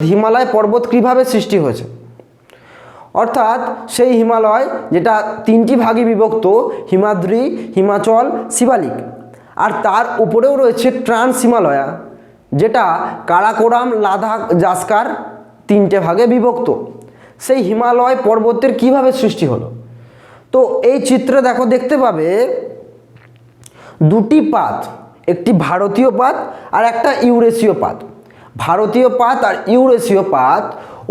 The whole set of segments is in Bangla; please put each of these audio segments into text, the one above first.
হিমালয় পর্বত কীভাবে সৃষ্টি হয়েছে? অর্থাৎ সেই হিমালয় যেটা তিনটি ভাগে বিভক্ত, হিমাদ্রি, হিমাচল, শিবালিক। আর তার উপরেও রয়েছে ট্রান্স হিমালয়া, যেটা কারাকোরাম, লাদাখ, জাস্কার তিনটে ভাগে বিভক্ত। সেই হিমালয় পর্বতের কীভাবে সৃষ্টি হলো? তো এই চিত্রে দেখো, দেখতে পাবে দুটি পাত, একটি ভারতীয় পাত আর একটা ইউরেশীয় পাত। ভারতীয় পাত আর ইউরেশীয় পাত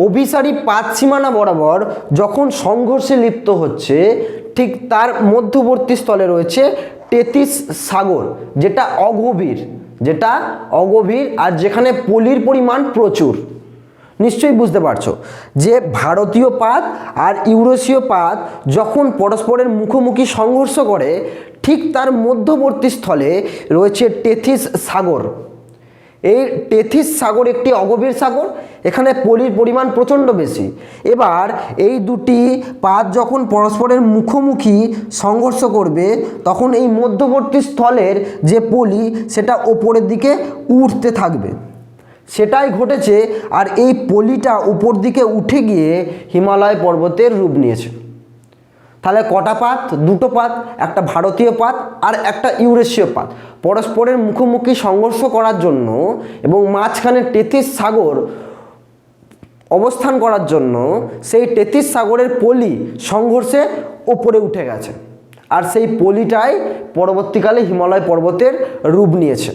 অভিসারী পাত সীমানা বরাবর যখন সংঘর্ষে লিপ্ত হচ্ছে, ঠিক তার মধ্যবর্তী স্থলে রয়েছে টেতিস সাগর, যেটা অগভীর যেটা অগভীর আর যেখানে পলির পরিমাণ প্রচুর। নিশ্চয়ই বুঝতে পারছ যে ভারতীয় পাত আর ইউরোশীয় পাত যখন পরস্পরের মুখোমুখি সংঘর্ষ করে, ঠিক তার মধ্যবর্তী স্থলে রয়েছে টেথিস সাগর। এই টেথিস সাগর একটি অগভীর সাগর, এখানে পলির পরিমাণ প্রচণ্ড বেশি। এবার এই দুটি পাত যখন পরস্পরের মুখোমুখি সংঘর্ষ করবে, তখন এই মধ্যবর্তী স্থলের যে পলি, সেটা ওপরের দিকে উঠতে থাকবে। সেটাই ঘটেছে, আর এই পলিটা উপর দিকে উঠে গিয়ে হিমালয় পর্বতের রূপ নিয়েছে। তাহলে কটা পাত? দুটো পাত, একটা ভারতীয় পাত আর একটা ইউরেশীয় পাত। পরস্পরের মুখোমুখি সংঘর্ষ করার জন্য এবং মাঝখানে টেথিস সাগর অবস্থান করার জন্য সেই টেথিস সাগরের পলি সংঘর্ষে ওপরে উঠে গেছে। আর সেই পলিটাই পরবর্তীকালে হিমালয় পর্বতের রূপ নিয়েছে।